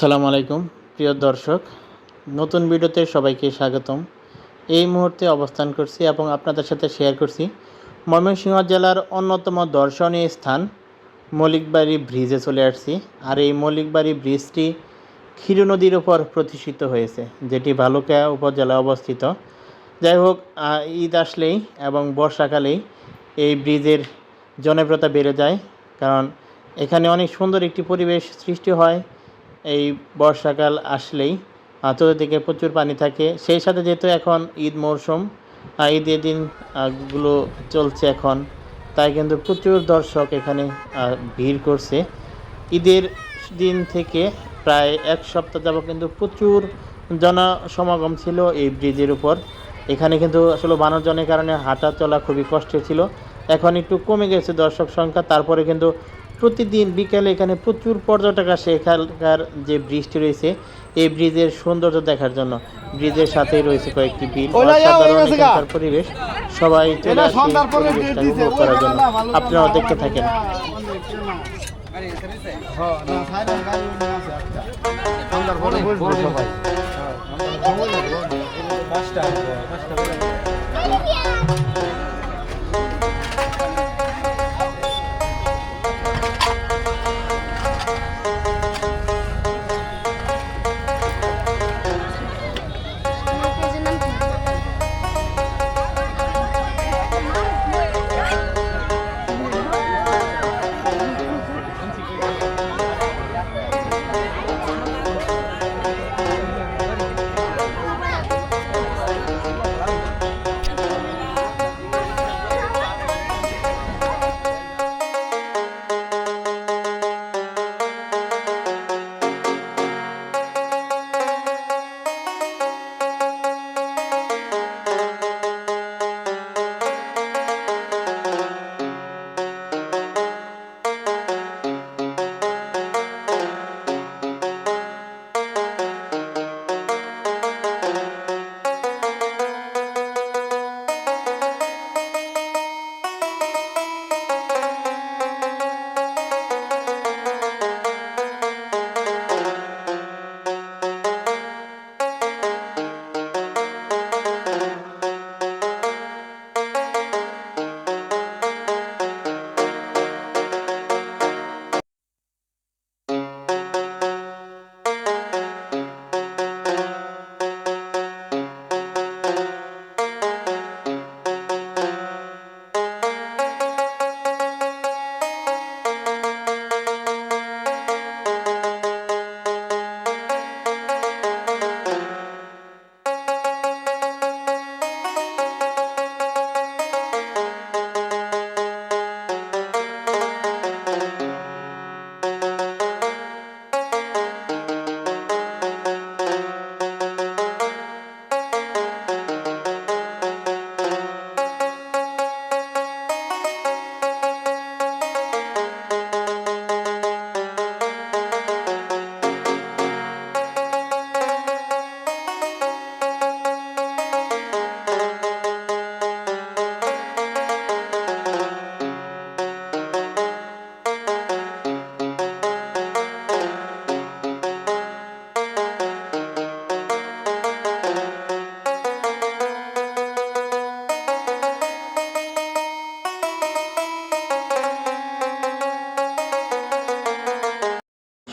আসসালামু আলাইকুম, প্রিয় দর্শক। নতুন ভিডিওতে সবাইকে স্বাগতম। এই মুহূর্তে অবস্থান করছি এবং আপনাদের সাথে শেয়ার করছি ময়মনসিংহ জেলার অন্যতম দর্শনীয় স্থান মলিকবাড়ি ব্রিজে চলে আসছি। আর এই মলিকবাড়ি ব্রিজটি ক্ষীর নদীর ওপর প্রতিষ্ঠিত হয়েছে, যেটি ভালুকা উপজেলায় অবস্থিত। যাই হোক ঈদ আসলেই এবং বর্ষাকালেই এই ব্রিজের জনপ্রিয়তা বেড়ে যায়, কারণ এখানে অনেক সুন্দর একটি পরিবেশ সৃষ্টি হয়। এই বর্ষাকাল আসলেই চতুর্দিকে প্রচুর পানি থাকে। সেই সাথে যেহেতু এখন ঈদ মরশুম ঈদের দিন আহ, গুলো চলছে এখন তাই কিন্তু প্রচুর দর্শক এখানে ভিড় করছে। ঈদের দিন থেকে প্রায় এক সপ্তাহ যাব কিন্তু প্রচুর জনসমাগম ছিল এই ব্রিজের উপর। এখানে কিন্তু আসলে মানুষজনের কারণে হাঁটা চলা খুবই কষ্টের ছিল। এখন একটু কমে গেছে দর্শক সংখ্যা তারপরে কিন্তু প্রতিদিন বিকেলে এখানে প্রচুর পর্যটক আসে। এখানকার যে ব্রিজটি রয়েছে এই ব্রিজের সৌন্দর্য দেখার জন্য। ব্রিজের সাথেই রয়েছে কয়েকটি বিল। অসাধারণ পরিবেশ। সবাই চলে আসে পরিবেশটা উপভোগ করার জন্য। আপনারাও দেখতে থাকেন। সবাই।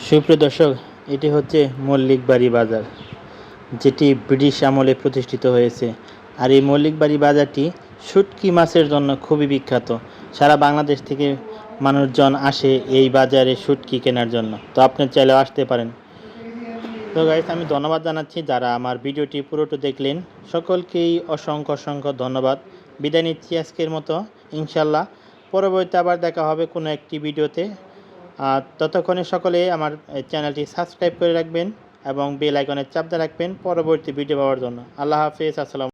সুপ্রিয় দর্শক, এটি হচ্ছে মল্লিক বাড়ি বাজার, যেটি ব্রিটিশ আমলে প্রতিষ্ঠিত হয়েছে। আর এই মল্লিক বাড়ি বাজারটি শুটকি মাছের জন্য খুবই বিখ্যাত। সারা বাংলাদেশ থেকে মানুষজন আসে এই বাজারে শুটকি কেনার জন্য। তো আপনি চাইলেও আসতে পারেন। তো গাইস আমি ধন্যবাদ জানাচ্ছি যারা আমার ভিডিওটি পুরোটা দেখলেন। সকলকেই অসংখ্য অসংখ্য ধন্যবাদ। বিদায় নিচ্ছি আজকের মতো। ইনশাল্লাহ পরবর্তীতে আবার দেখা হবে কোনো একটি ভিডিওতে। ততক্ষণে সকলে আমার চ্যানেলটি সাবস্ক্রাইব করে রাখবেন এবং বেল আইকনের চাপতে রাখবেন পরবর্তী ভিডিও পাওয়ার জন্য। আল্লাহ হাফিজ, আসসালাম